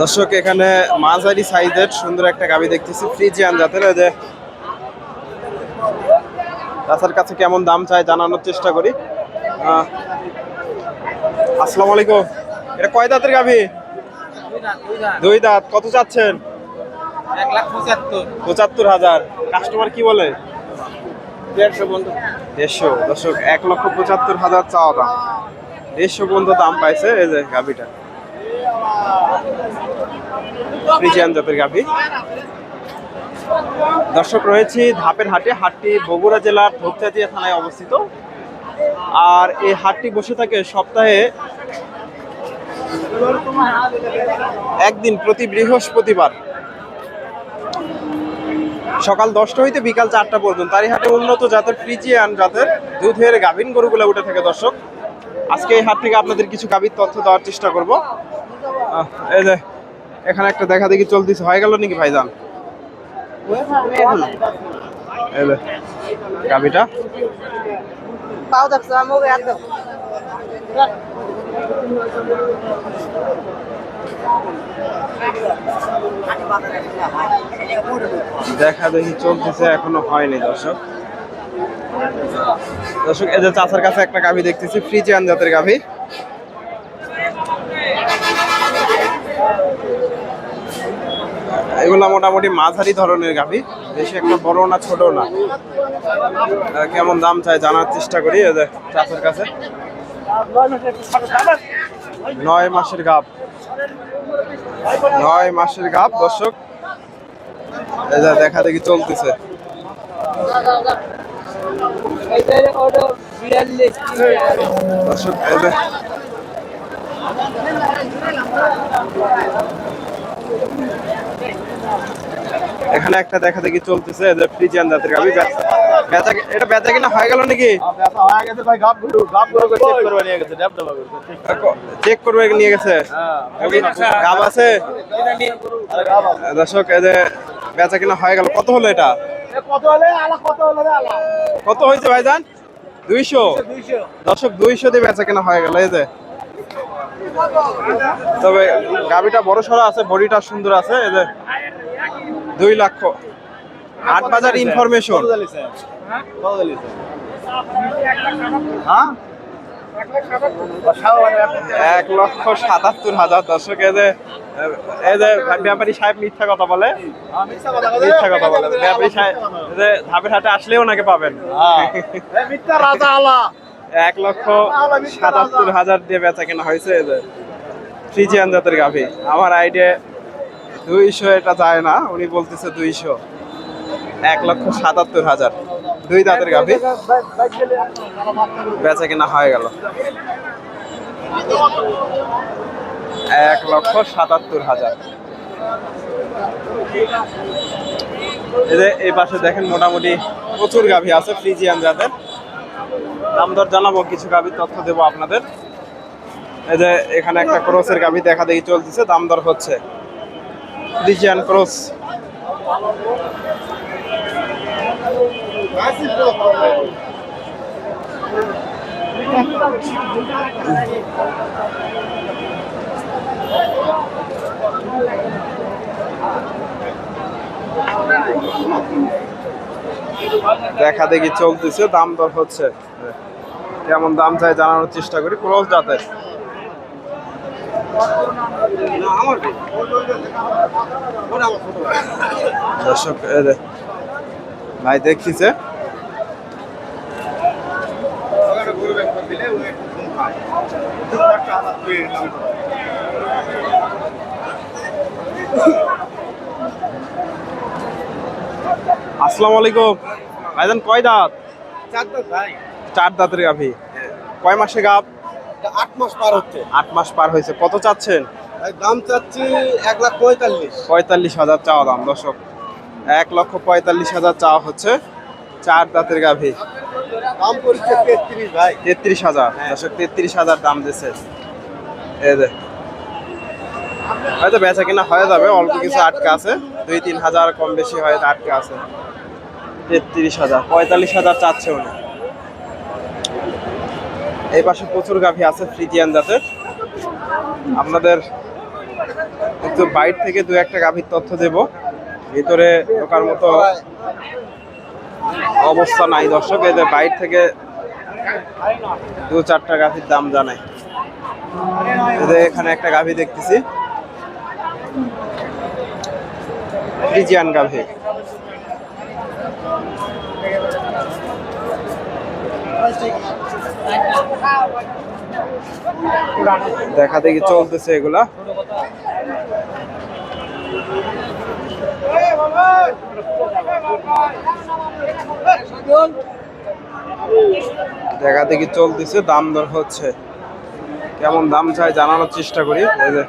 দর্শক এখানে মাঝারি সাইজের সুন্দর একটা গাবি দেখতেছি ফ্রিজিয়ান জাতের। ওই যে রাস্তার কাছে কেমন দাম চাই জানানোর চেষ্টা করি। আসসালামু আলাইকুম। এটা কয় দাঁতের গাবি? দুই দাঁত। কত চাচ্ছেন? এক লাখ পঁচাত্তর। পঁচাত্তর হাজার। কাস্টমার কি বলে? দেড়শো বন্ধু। দেড়শো, দর্শক, এক লক্ষ পঁচাত্তর হাজার চাওয়া দাম দেড়শো পর্যন্ত দাম পাইছে এই যে গাভিটা। ফ্রিজিয়ান জাতের গাভি। দর্শক, রয়েছি ধাপের হাটে, হাটটি বগুড়া জেলার ধূপচাচিয়া থানায় অবস্থিত। আর এই হাটটি বসে থাকে সপ্তাহে একদিন প্রতি বৃহস্পতিবার। সকাল দশটা হইতে বিকাল চারটা পর্যন্ত। তারই হাটে উন্নত জাতের ফ্রিজিয়ান জাতের দুধের গাভীন গরুগুলো উঠে থাকে, দর্শক। আজকে এই হাট থেকে আপনাদের কিছু গাভীর তথ্য দেওয়ার চেষ্টা করব। এই যে, এখানে একটা দেখা দেখি চলতেছে। হয়ে গেল নাকি ভাইজান? এই গাভীটা। দেখা দেখি চলতেছে, এখনও হয়নি দর্শক। দর্শক, এই যে চাচার কাছে একটা গাভী দেখতেছি, ফ্রিজিয়ান জাতের গাভী। এগুলা মোটামুটি মাঝারি ধরনের গাভী, বেশি একটা বড় না ছোট না। কেমন দাম চাই জানার চেষ্টা করি, এই যে চাচার কাছে। নয় মাসের গাভ নয় মাসের গাভ দর্শক। এই দেখা দেখি চলতেছে। দর্শক এখানে একটা দেখা দেখি চলতেছে যে ফ্রিজিয়ান জাতের গাবি বেচা এটা বেচা কিনা হয়ে গেল নাকি? চেক করবে নিয়ে গেছে গাব আছে? দর্শক এই যে বেচা কিনা হয়ে গেল। কত হলো এটা? কত হয়েছে ভাই ভাইজান? দুইশো? দর্শক দুইশো দিয়ে বেচা কেনা হয়ে গেল এই যে। তবে গাবিটা বড় সড়ো আছে বডিটা সুন্দর আছে এই যে। দুই লক্ষ। আট বাজার ইনফরমেশন এক লক্ষ সাতাত্তর হাজার দর্শক, এই যে, এই ব্যাপারী সাহেব মিথ্যা কথা বলে। মিথ্যা কথা বলে। ব্যাপারী সাহেব যে ধাপের হাটে আসলেও ওনাকে পাবেন। এক লক্ষ সাতাত্তর হাজার দিয়ে বেচা কেনা হয়েছে যে, ফ্রিজিয়ান জাতের গাভি। আমার আইডিয়া দুইশো এটা যায় না, উনি বলতেছে দুইশো। এক লক্ষ সাতাত্তর হাজার। দুই দাঁতের গাভি। বেচা কেনা হয়ে গেল। এক লক্ষ সাতাত্তর হাজার। এই যে পাশে দেখেন মোটামুটি প্রচুর গাভি আছে, ফ্রিজিয়ান জাতের দাম দর জানাব, কিছু গাভির তথ্য দেবো আপনাদের। এই যে এখানে একটা ক্রসের গাভি দেখা দেখি চলতেছে, দাম দর হচ্ছে। Friesian cross. দেখা দেখি চলতেছে, দাম দর হচ্ছে। কেমন দাম চাই জানানোর চেষ্টা করি, ক্রস যাতে। দর্শক ভাই দেখতেছে। আসসালামু আলাইকুম। ভাইজান কয় দাঁত? চার দাঁতের গাভি কয় মাসে গাভ আট মাস পার হচ্ছে। আট মাস পার হয়েছে। কত চাচ্ছেন? ভাই দাম চাচ্ছি এক লাখ পঁয়তাল্লিশ। পঁয়তাল্লিশ হাজার চাওয়া দাম দর্শক। এক লক্ষ পঁয়তাল্লিশ হাজার চাওয়া হচ্ছে। চার দাঁতের গাভি। দাম করছে তেত্রিশ ভাই। তেত্রিশ হাজার। দর্শক তেত্রিশ হাজার দাম দিছে। এই যে। হয়তো বেচা কিনা হয়ে যাবে অল্প কিছু আটকা আছে। দুই তিন হাজার কম বেশি হয়তো আটকা আছে। তেত্রিশ হাজার পঁয়তাল্লিশ হাজার চাচ্ছে উনি। এই পাশে প্রচুর গাভী আছে ফ্রিজিয়ান জাতের। আপনাদের একটু বাইর থেকে দু একটা গাভীর তথ্য দেব। ভিতরে ঢোকার মতো অবস্থা নাই। দর্শক এদের বাইর থেকে দু চারটা গাভীর দাম জানাই। এদের এখানে একটা গাভী দেখতেছি। ফ্রিজিয়ান গাভী। দেখা দেখি চলতেছে এগুলা। দেখা দেখি চলতেছে দাম দর হচ্ছে। কেমন দাম চাই জানানোর চেষ্টা করি। এই যে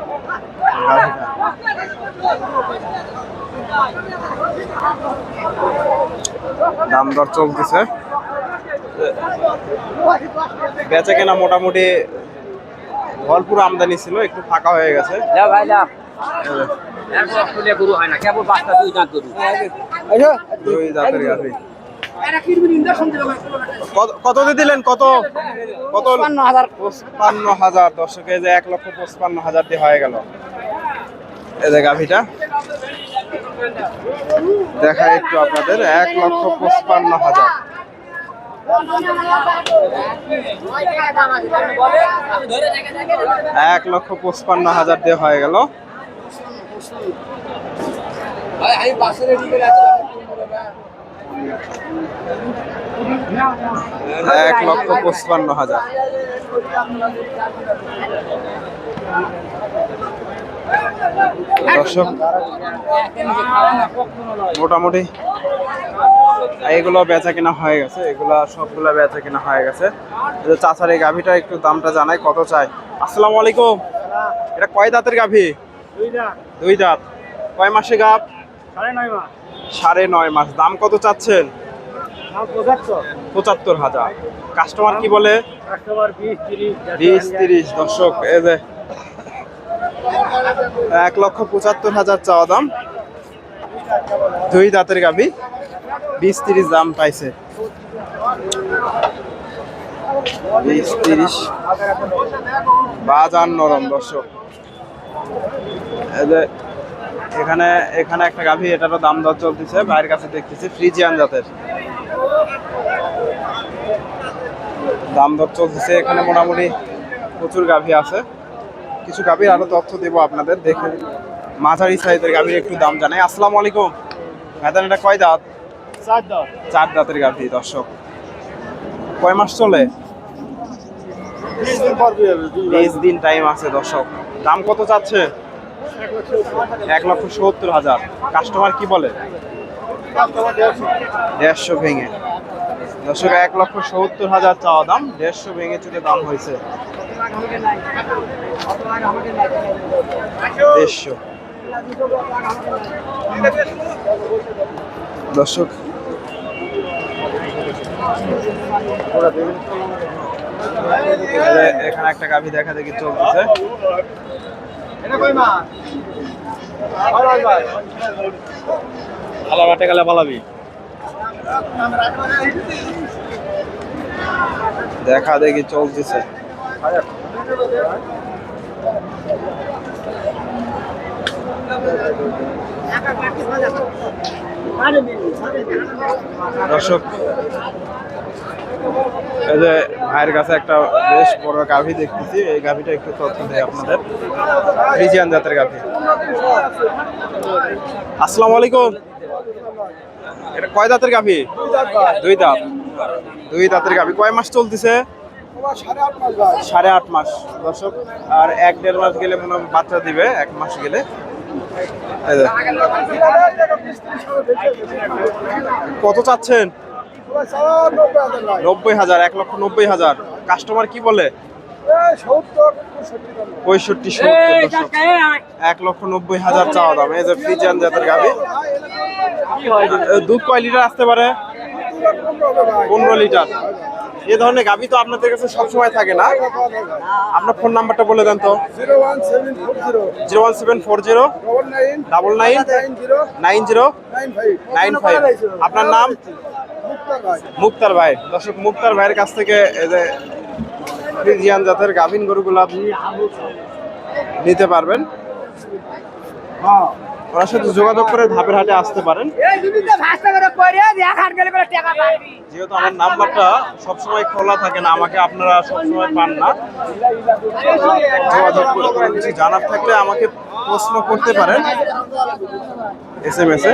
দাম দর চলতেছে। বেচা কেনা মোটামুটি ভরপুর আমদানি ছিল একটু ফাঁকা হয়ে গেছে। ভাই কত- কত দিয়ে দিলেন? কত কত পঁচপান্ন হাজার। দর্শকে যে এক লক্ষ পঁচপান্ন হাজার দিয়ে হয়ে গেল। এই যে গাভীটা। দেখা একটু আপনাদের, এক লক্ষ পঁচপান্ন হাজার। এক লক্ষ পঁচপান্ন হাজার দিয়ে হয়ে গেল। এক লক্ষ পঁচপান্ন হাজার। দর্শক, মোটামুটি এগুলো বেচা কিনা হয়ে গেছে। এগুলা সবগুলা বেচা কিনা হয়ে গেছে। চাচার এই গাভীটা একটু দামটা জানাই, কত চাই? আসসালামু আলাইকুম। এটা কয় দাঁতের গাভী? দুই দাঁত। কয় মাসে গাভ সাড়ে নয় মাস। দাম কত চাচ্ছেন? পঁচাত্তর। হাজার। কাস্টমার কি বলে? বিশ তিরিশ। দর্শক এই যে এক লক্ষ পঁচাত্তর হাজার চাওয়া দাম। দুই দাঁতের গাবি। বিশ তিরিশ দাম পাইছে। বিশ তিরিশ। বাজার নরম দর্শক। এখানে এখানে একটা গাভী এটারও দাম দর চলতেছে। ভাইয়ের কাছে দেখতেছি ফ্রিজিয়ান জাতের। দাম দর চলতেছে এখানে মোটামুটি প্রচুর গাভী আছে। কিছু গাভীর আরও তথ্য দেবো আপনাদের দেখে মাঝারি সাইজের গাভীর একটু দাম জানাই। আসসালামু আলাইকুম। ভাইদান এটা কয় দাঁত? চার দাঁতের গাভী দর্শক। কয় মাস চলে? বিশ দিন টাইম আছে দর্শক। দাম কত চাচ্ছে? এক লক্ষ সত্তর হাজার। কাস্টমার কি বলে? দেড়শো ভেঙে। দর্শক, এক লক্ষ সত্তর হাজার চাওয়া দাম, দেড়শো ভেঙে চলে দাম হয়েছে। দেড়শো। দর্শক এখানে একটা গাভী দেখা দেখি চলতেছে। ভালো বাটে গেলে পালাবি দেখা দেখি চলতেছে। দর্শক এই যে ভাইয়ের কাছে একটা বেশ বড় গাভী দেখতেছি। এই গাভীটা একটু তথ্য দেয় আপনাদের। ফ্রিজিয়ান জাতের গাভী। আসসালামু আলাইকুম। এটা কয় দাঁতের গাভী? দুই দাঁত। দুই দাঁতের গাভী। কয় মাস চলতেছে? সাড়ে আট মাস। দর্শক, আর এক দেড় মাস গেলে মনে হয় বাচ্চা দিবে, এক মাস গেলে। কত চাচ্ছেন? নব্বই হাজার এক লক্ষ নব্বই হাজার। কাস্টমার কি বলে? পঁয়ষট্টি সত্তর এক লক্ষ নব্বই হাজার চাওয়া দাম। এই যে ফ্রিজিয়ান জাতের এ, দুধ কয় লিটার আসতে পারে? পনেরো লিটার। এ ধরনের গাভী তো আপনাদের কাছে সবসময় থাকে না। আপনার ফোন নাম্বারটা বলে দেন তো। Zero one seven four zero. Double nine nine zero nine five আপনার নাম? মুক্তার ভাই, দর্শক, মুক্তার ভাইয়ের কাছ থেকে এই জাতের গাভিন গরুগুলা নিতে পারবেন। ওনার সাথে যোগাযোগ করে ধাপের হাটে আসতে পারেন। যেহেতু আমার নাম্বারটা সবসময় খোলা থাকে না, আমাকে আপনারা সবসময় পান না। যোগাযোগ জানার থাকলে আমাকে প্রশ্ন করতে পারেন। এস এম এস এ।